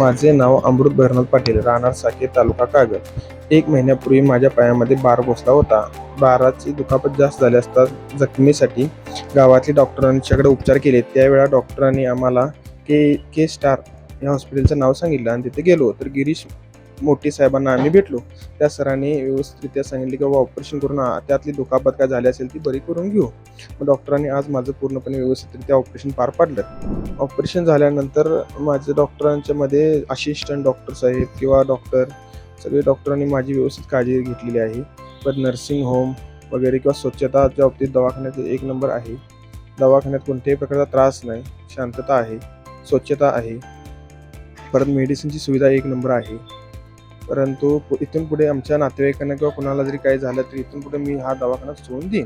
माझे नाव अमृत भैरनाथ पाटील राहणार साके तालुका कागद. एक महिन्यापूर्वी माझ्या पायामध्ये बार घोसला होता. बाराची दुखापत जास्त झाली असता जखमीसाठी गावातील डॉक्टरांच्याकडे उपचार केले. त्यावेळा डॉक्टरांनी आम्हाला के के स्टार या हॉस्पिटलचं नाव सांगितलं आणि तिथे गेलो. तर गिरीश मोठी साहेबांना आम्ही भेटलो. त्या सरांनी व्यवस्थितरित्या सांगितले की बाबा ऑपरेशन करून त्यातली दुखापत काय झाली असेल ती बरी करून घेऊ. मग डॉक्टरांनी आज माझं पूर्णपणे व्यवस्थितरित्या ऑपरेशन पार पाडलं. ऑपरेशन झाल्यानंतर माझ्या डॉक्टरांच्या मध्ये असिस्टंट डॉक्टर्स आहेत किंवा डॉक्टर सगळे डॉक्टरांनी माझी व्यवस्थित काळजी घेतलेली आहे. पण नर्सिंग होम वगैरे किंवा स्वच्छताच्या बाबतीत दवाखान्यात एक नंबर आहे. दवाखान्यात कोणत्याही प्रकारचा त्रास नाही शांतता आहे स्वच्छता आहे. परत मेडिसिनची सुविधा एक नंबर आहे. परंतु पु- इथून पुढे आमच्या नातेवाईकांना किंवा कुणाला जरी काही झालं तर इथून पुढे मी हा दवाखाना सोडून देईन.